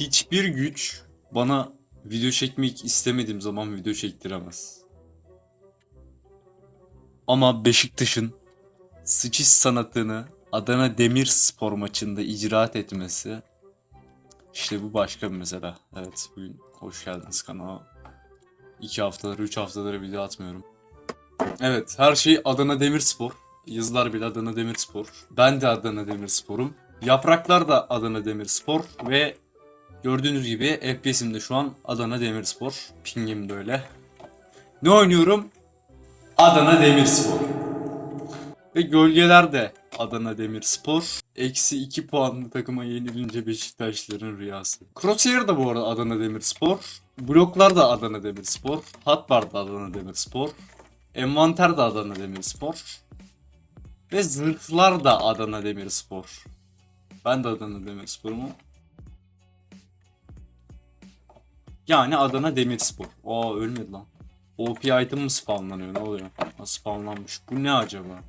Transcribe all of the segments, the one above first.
Hiçbir güç bana video çekmek istemediğim zaman video çektiremez. Ama Beşiktaş'ın sıçış sanatını Adana Demirspor maçında icraat etmesi işte bu başka bir mesele. Evet bugün hoş geldiniz kanala. 2 haftadır 3 haftadır video atmıyorum. Evet her şey Adana Demirspor. Yazılar bile Adana Demirspor. Ben de Adana Demirspor'um. Yapraklar da Adana Demirspor ve gördüğünüz gibi FPS'im de şu an Adana Demirspor. Pingim de öyle. Ne oynuyorum? Adana Demirspor. Ve gölgeler de Adana Demirspor. Eksi 2 puanlı takıma yenilince Beşiktaşların rüyası. Crosshair da bu arada Adana Demirspor. Bloklar da Adana Demirspor. Hotbar da Adana Demirspor. Envanter de Adana Demirspor. Ve zırhlar da Adana Demirspor. Ben de Adana Demirspor'um. Yani Adana Demirspor. Aa ölmedi lan. OP item mı spawnlanıyor ne oluyor? Ha, spawnlanmış. Bu ne acaba?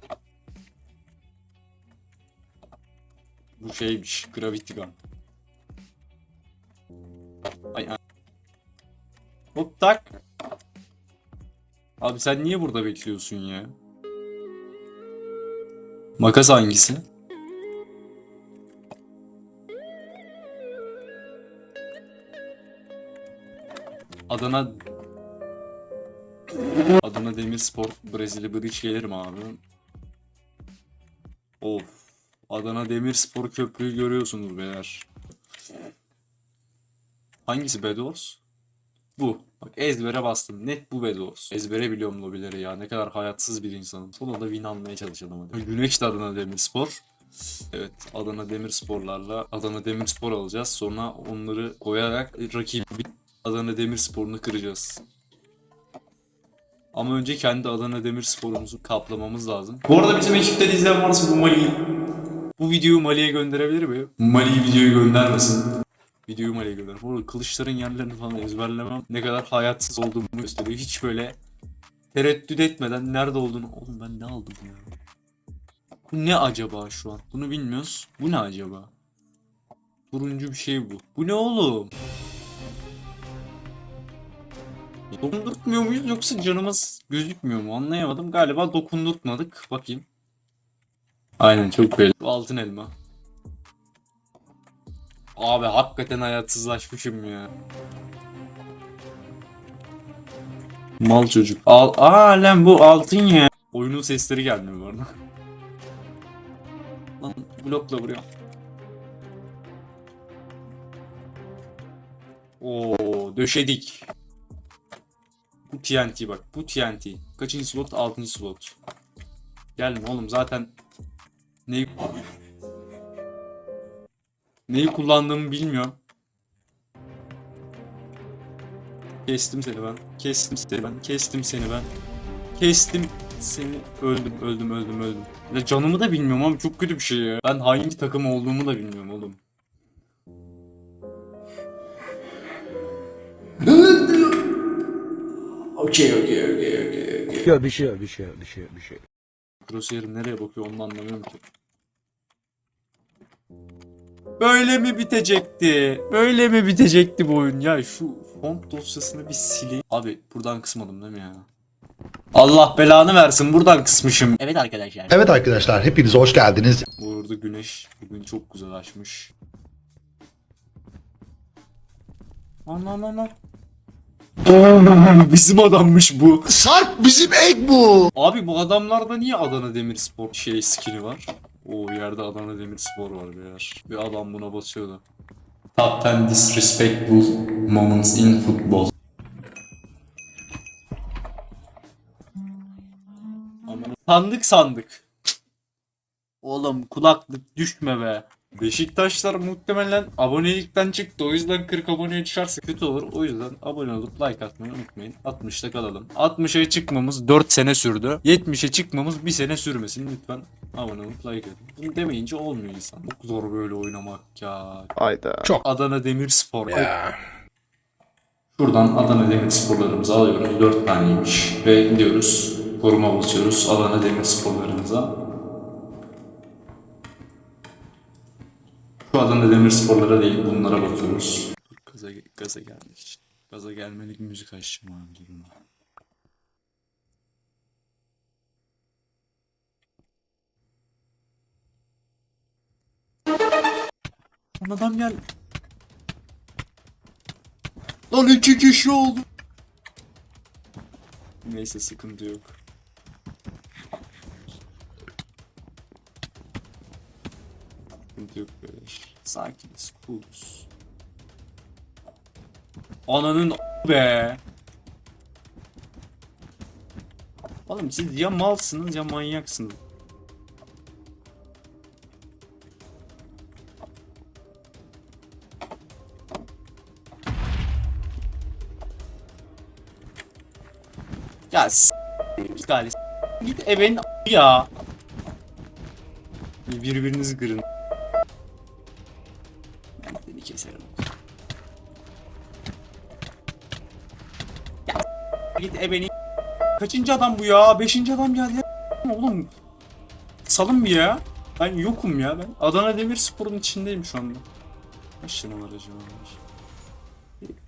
Bu şeymiş. Gravity Gun. Ay ay. Hop tak. Abi sen niye burada bekliyorsun ya? Makas hangisi? Adana Adana Demirspor Brezilya Bridge gelir mi abi? Of. Adana Demirspor köprüyü görüyorsunuz beyler. Hangisi Bedors? Bu. Bak ezbere bastım. Net bu Bedors. Ezbere biliyorum lobileri ya. Ne kadar hayatsız bir insanım. Sonunda win almaya çalışalım hadi. Güneş de Adana Demirspor. Evet Adana Demirsporlarla Adana Demirspor alacağız. Sonra onları koyarak rakibi Adana Demirspor'unu kıracağız. Ama önce kendi Adana Demirspor'umuzu kaplamamız lazım. Bu arada bizim ekipten izleyen varsa bu Mali'yi bu videoyu Mali'ye gönderebilir mi? Mali'yi videoyu göndermesin. Videoyu Mali'ye gönder. Bu arada kılıçların yerlerini falan ezberlemem ne kadar hayatsız olduğumu gösteriyor. Hiç böyle tereddüt etmeden nerede olduğunu... Oğlum ben ne aldım ya? Bu ne acaba şu an? Bunu bilmiyoruz. Bu ne acaba? Turuncu bir şey bu. Bu ne oğlum? Dokundurtmuyor muyuz yoksa canımız gözükmüyor mu anlayamadım. Galiba dokundurtmadık. Bakayım. Aynen çok belli. Altın elma. Abi hakikaten hayatsızlaşmışım ya. Mal çocuk. Al Aa lan bu altın ya. Oyunun sesleri gelmiyor bu arada. Lan blokla vuruyor. Oo döşedik. Bu TNT bak. Bu TNT. Kaçıncı slot? Altıncı slot. Gelme oğlum zaten neyi neyi kullandığımı bilmiyorum. Kestim seni ben. Kestim seni ben. Kestim seni ben. Kestim seni. Öldüm, öldüm, öldüm, öldüm. Ya canımı da bilmiyorum abi çok kötü bir şey ya. Ben hangi takım olduğumu da bilmiyorum oğlum. Okey, okey, okey, okey, okey. Ya bir şey bir şey bir şey bir şey. Crosshair'im nereye bakıyor onu anlamıyorum ki. Böyle mi bitecekti? Böyle mi bitecekti bu oyun? Ya şu font dosyasını bir sileyim. Abi buradan kısmadım değil mi ya? Allah belanı versin buradan kısmışım. Evet arkadaşlar. Evet arkadaşlar hepiniz hoş geldiniz. Bu arada güneş bugün çok güzel açmış. Ana ana. Bizim adammış bu. Sarp bizim ek bu. Abi bu adamlarda niye Adana Demirspor şey skin'i var? O yerde Adana Demirspor var beyler. Bir adam buna basıyordu. Top 10 disrespectful moments in football. Sandık sandık. Oğlum kulaklık düşme be. Beşiktaşlar muhtemelen abonelikten çıktı. O yüzden 40 aboneye çıkarsa kötü olur. O yüzden abone olup like atmayı unutmayın. 60'ta kalalım. 60'a çıkmamız 4 sene sürdü. 70'e çıkmamız 1 sene sürmesin. Lütfen abone olup like atın. Bunu demeyince olmuyor insan. Çok zor böyle oynamak ya. Hayda. Adana Demirspor. Şuradan Adana Demirsporlarımızı alıyoruz. 4 taneymiş. Ve gidiyoruz. Koruma basıyoruz Adana Demirsporlarımıza. Şu Adana Demirsporlara değil bunlara bakıyoruz. Gaza, gaza gelmek için. Gaza gelmelik müzik açacağım abi durun. Lan adam gel. Lan iki kişi oldu. Neyse sıkıntı yok. Sıkıntı yok böyle. Sakiniz, cooluz. Ananın be. Oğlum siz ya malsınız ya manyaksınız. Ya s*** git ebenin a- ya. Birbirinizi kırın. Seni keserim. Ya git ebeni Kaçıncı adam bu ya? Beşinci adam geldi ya. Oğlum salın bir ya. Ben yokum ya ben. Adana Demirspor'un içindeyim şu anda. Kaç tane var acaba?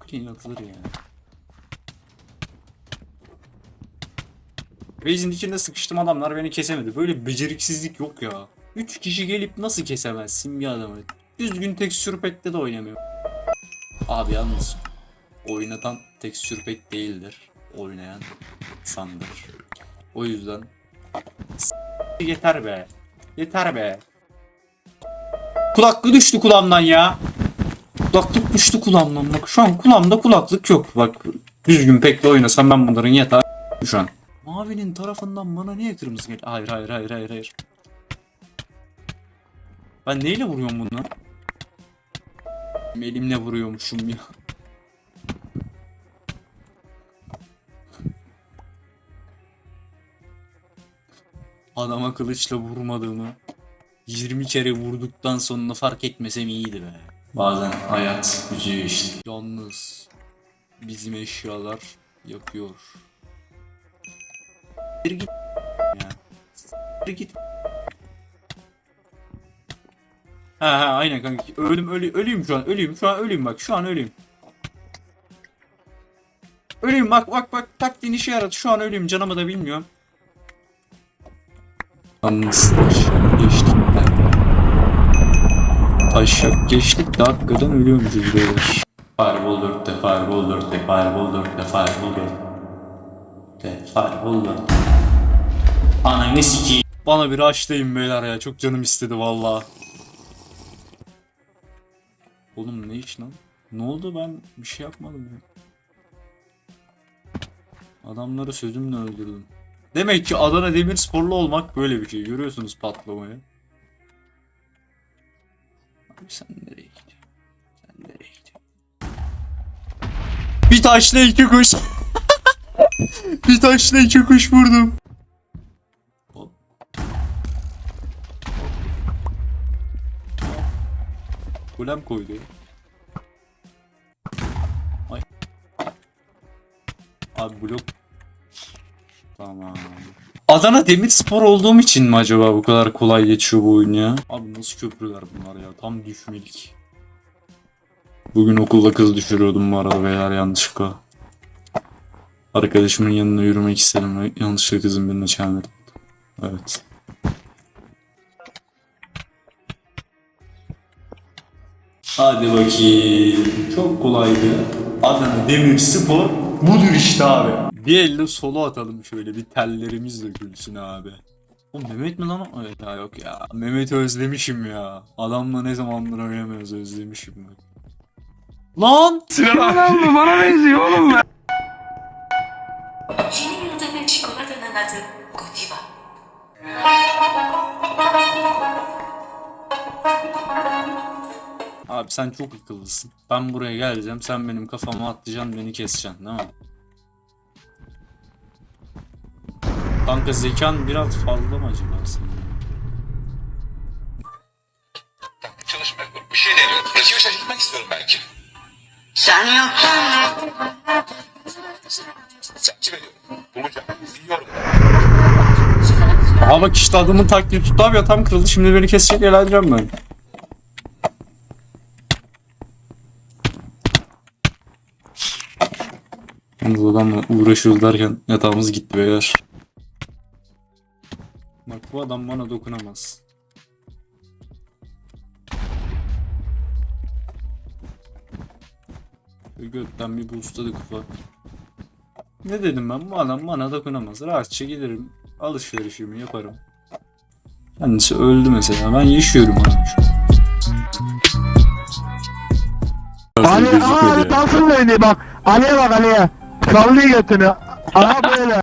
Clean atılır yani. Base'in içinde sıkıştım adamlar beni kesemedi. Böyle beceriksizlik yok ya. 3 kişi gelip nasıl kesemezsin bir adamı? Düzgün tekstür pack'te de oynamıyor. Abi yalnız oynatan tekstür pack değildir. Oynayan sandır. O yüzden yeter be. Yeter be. Kulaklık düştü kulağımdan ya. Kulaklık düştü kulağımdan bak. Şu an kulağımda kulaklık yok. Bak düzgün pekle oynasam ben bunların yatağı şu an. Mavinin tarafından bana niye kırmızı gel? Hayır hayır hayır hayır hayır. Ben neyle vuruyorum bunu? Elimle vuruyormuşum ya. Adama kılıçla vurmadığımı 20 kere vurduktan sonra fark etmesem iyiydi be. Bazen hayat üzüyor işte. Yalnız bizim eşyalar yapıyor. Bir git ya. Bir git. Ha ha aynen kanka. Ölüm ölü ölüyüm şu an. Ölüyüm şu an ölüyüm bak. Şu an ölüyüm. Ölüyüm bak bak bak taktiğin işe yaradı. Şu an ölüyüm canımı da bilmiyorum. Yalnız taşak geçtik de. Taşak geçtik de hakikaten ölüyormuşuz beyler. Fireball 4'te, Fireball 4'te, Fireball 4'te, Fireball 4'te, Fireball 4'te. Ananı sikeyim. Bana bir açlayın beyler ya. Çok canım istedi valla. Oğlum ne iş lan? Ne oldu ben bir şey yapmadım ya. Adamları sözümle öldürdüm. Demek ki Adana Demirsporlu olmak böyle bir şey. Görüyorsunuz patlamayı. Abi sen nereye gidiyorsun? Sen nereye gidiyorsun? Bir taşla iki kuş. bir taşla iki kuş vurdum. Golem koydu. Ay. Abi blok. Tamam. Adana Demirspor olduğum için mi acaba bu kadar kolay geçiyor bu oyun ya? Abi nasıl köprüler bunlar ya? Tam düşmelik. Bugün okulda kız düşürüyordum bu arada beyler yanlışlıkla. Arkadaşımın yanına yürümek istedim ve yanlışlıkla kızın birine çelmedim. Evet. Hadi bakayım. Çok kolaydı. Adana Demirspor budur işte abi. Bir elle solo atalım şöyle bir tellerimiz dökülsün abi. O Mehmet mi lan? Evet ya yok ya. Mehmet'i özlemişim ya. Adamla ne zamandır oynamıyoruz özlemişim bak. Lan! Senin adını çikolatanın adı Abi sen çok akıllısın. Ben buraya geleceğim. Sen benim kafama atlayacaksın beni keseceksin değil mi? Kanka zekan biraz fazla mı acaba senin? çalışmak. Bir şey deniyorum. Rakibi şaşırtmak istiyorum belki. Sen yokken Takip ediyorum. Bulacağım. Biliyorum. Aha bak işte adamın taktiği tuttu abi ya tam kırıldı şimdi beni kesecek eğleneceğim ben. Yalnız adamla uğraşıyoruz derken yatağımız gitti beyler. Bak bu adam bana dokunamaz. Gökten bir boostladık ufak. Ne dedim ben? Bu adam bana dokunamaz. Rahatça giderim. Alışverişimi yaparım. Kendisi öldü mesela. Ben yaşıyorum abi şu an. Ali aa ya. dalsın beni bak. Ali'ye bak Ali'ye. Sallıyor götünü. Aha böyle.